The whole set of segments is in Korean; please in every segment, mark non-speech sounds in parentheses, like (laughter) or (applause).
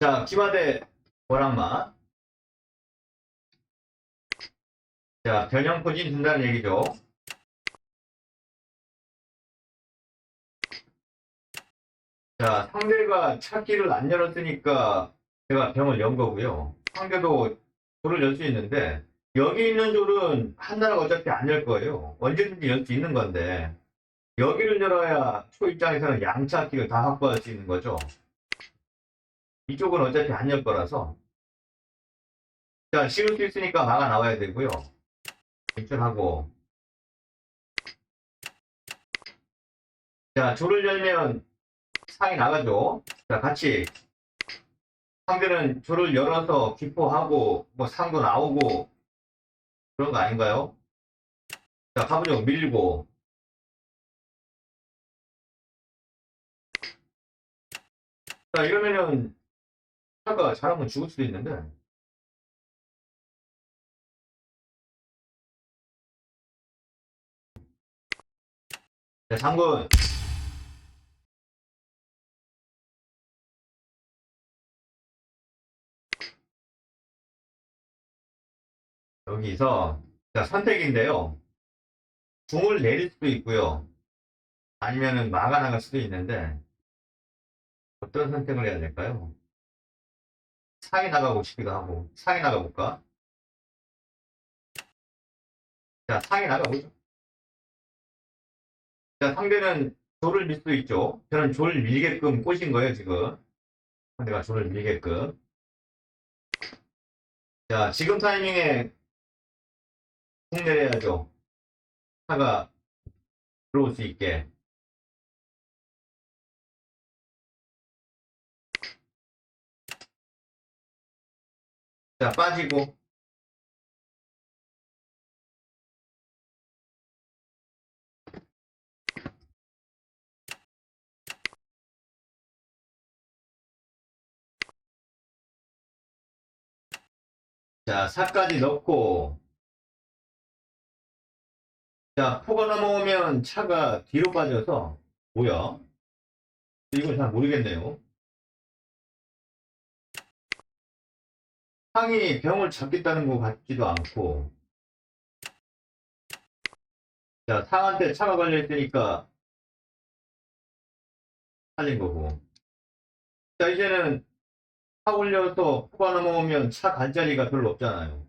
자, 기마대 보랑마. 자, 변형 포진 준다는 얘기죠. 자, 상대가 찾기를 안 열었으니까 제가 병을 연 거고요. 상대도 조를 열 수 있는데 여기 있는 줄은 한나라가 어차피 안 열 거예요. 언제든지 열 수 있는 건데 여기를 열어야 초 입장에서는 양찾기를 다 확보할 수 있는 거죠. 이쪽은 어차피 안 열 거라서 자, 씌울 수 있으니까 막아 나와야 되고요. 입출하고 자, 조를 열면 상이 나가죠. 자, 같이 상대는 조를 열어서 기포하고 뭐 상도 나오고 그런 거 아닌가요? 자, 가부정 밀고 자, 이러면은 차가 잘하면 죽을 수도 있는데 자, 장군 여기서 자, 선택인데요. 궁을 내릴 수도 있고요. 아니면은 막아 나갈 수도 있는데 어떤 선택을 해야 될까요? 상이 나가고 싶기도 하고 상이 나가볼까? 자, 상이 나가보죠. 자, 상대는 조를 밀 수도 있죠. 저는 조를 밀게끔 꼬신 거예요, 지금. 상대가 조를 밀게끔. 자, 지금 타이밍에 훅 내려야죠. 차가 들어올 수 있게. 자, 빠지고. 자, 사까지 넣고. 자, 포가 넘어오면 차가 뒤로 빠져서, 뭐야? 이걸 잘 모르겠네요. 상이 병을 잡겠다는 것 같지도 않고. 자, 상한테 차가 걸려있으니까 살린 거고. 자, 이제는 차 올려서 포가 넘어오면 차갈 자리가 별로 없잖아요.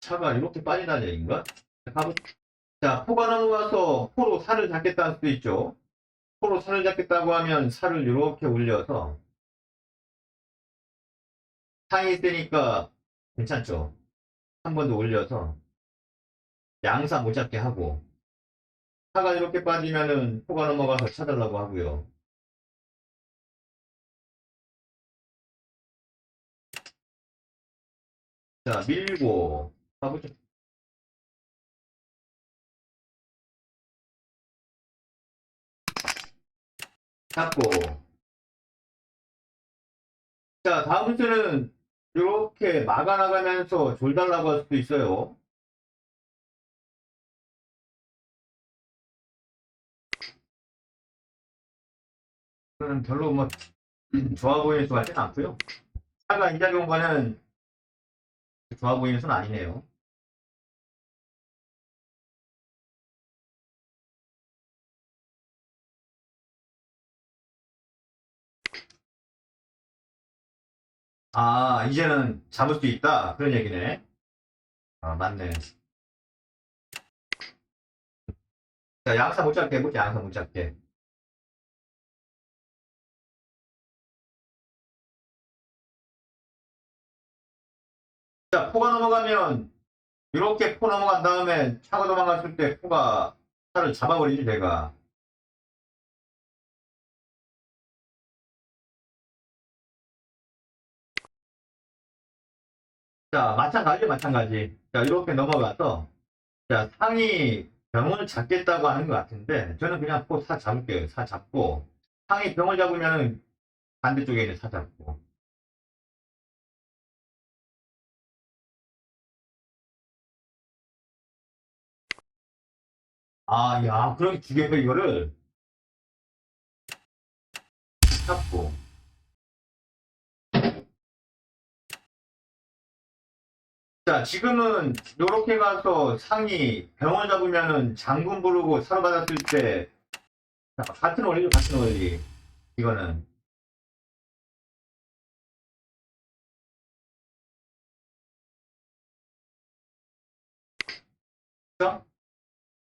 차가 이렇게 빠진다는 얘기인가? 자, 포가 넘어가서 포로 살을 잡겠다는 수도 있죠. 포로 살을 잡겠다고 하면 살을 이렇게 올려서 상이 세니까 괜찮죠. 한 번 더 올려서 양사 못 잡게 하고 차가 이렇게 빠지면은 포가 넘어가서 차달라고 하고요. 자, 밀고 가보죠. 잡고 자, 다음 수는 이렇게 막아나가면서 졸달라고 할 수도 있어요. 그는 별로 뭐 좋아 보이는 수 같지는 않고요. 차가 인작용과는 좋아 보이는 수는 아니네요. 아, 이제는 잡을 수 있다. 그런 얘기네. 아, 맞네. 자, 양사 못 잡게 해보자, 양사 못 잡게. 자, 포가 넘어가면, 이렇게 포 넘어간 다음에 차가 도망갔을 때 포가 차를 잡아버리지, 내가. 자, 마찬가지, 마찬가지. 자, 이렇게 넘어가서, 자, 상이 병을 잡겠다고 하는 것 같은데, 저는 그냥 포사 잡을게요. 사 잡고, 상이 병을 잡으면은 반대쪽에 있는 사 잡고. 아, 야, 그렇게 죽여서 이거를 잡고. 자, 지금은 요렇게 가서 상이 병원 잡으면은 장군 부르고 사로 받았을 때 자, 같은 원리죠, 같은 원리. 이거는.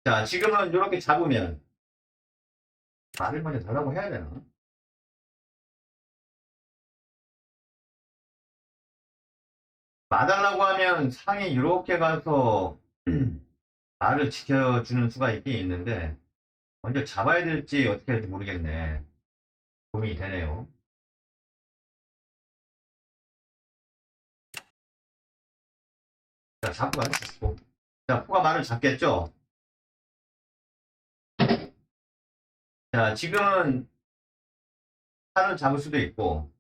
자, 지금은 이렇게 잡으면 말을 먼저 달라고 해야 되나? 마달라고 하면 상이 이렇게 가서 (clears throat) 말을 지켜주는 수가 있긴 있는데 먼저 잡아야 될지 어떻게 할지 모르겠네. 고민이 되네요. 자, 잡고 가자, 잡고. 자, 포가 말을 잡겠죠? 자, 지금은 살을 잡을 수도 있고,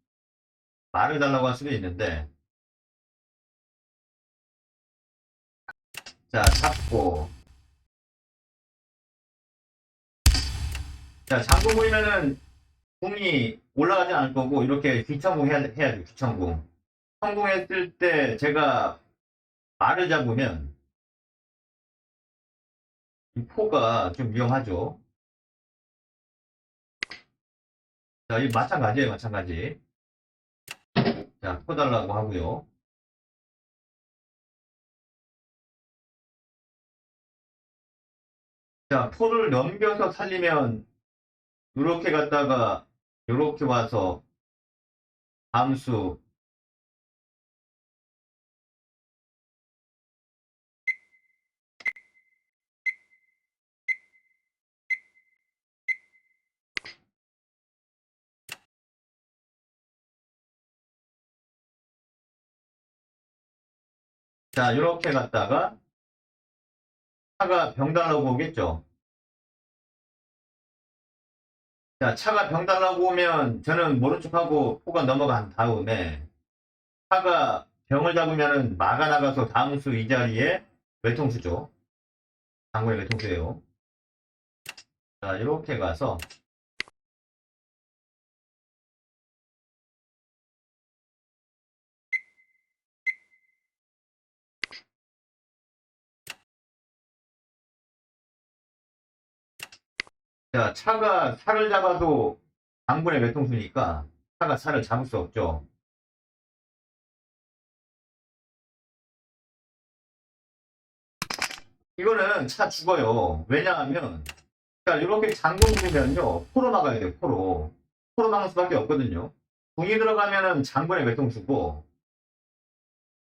말을 달라고 할 수도 있는데, 자, 잡고. 자, 장군 보이면은, 궁이 올라가지 않을 거고, 이렇게 귀천궁 해야, 해야죠, 귀천궁. 성공했을 때, 제가 말을 잡으면, 이 포가 좀 위험하죠. 자, 이 마찬가지예요, 마찬가지. 자, 포 달라고 하고요. 자, 포를 넘겨서 살리면 이렇게 갔다가 이렇게 와서 함수. 자, 이렇게 갔다가 차가 병 달라고 오겠죠. 자, 차가 병 달라고 오면 저는 모른 척하고 포가 넘어간 다음에 차가 병을 잡으면은 마가 나가서 다음 수 이 자리에 외통수죠. 장군의 외통수예요. 자, 이렇게 가서 자, 차가 살을 잡아도 장군의 외통수니까 차가 살을 잡을 수 없죠. 이거는 차 죽어요. 왜냐하면 자, 이렇게 장군 부면요 포로 막아야 돼요. 포로. 포로 막을 수밖에 없거든요. 궁이 들어가면은 장군의 외통수고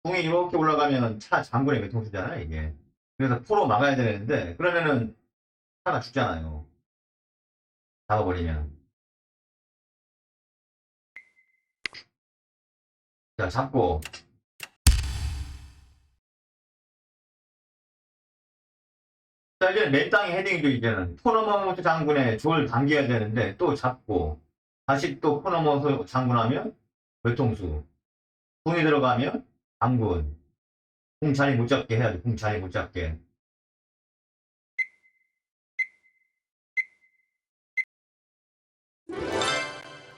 궁이 이렇게 올라가면 차 장군의 외통수잖아요, 이게. 그래서 포로 막아야 되는데 그러면은 차가 죽잖아요. 잡아버리면. 자, 잡고. 자, 이제 맨 땅에 헤딩이죠, 이제는. 포너머스 장군의 조를 당겨야 되는데, 또 잡고. 다시 또 포너머스 장군하면, 외통수. 궁이 들어가면, 장군. 궁 자리 못 잡게 해야지, 궁 자리 못 잡게.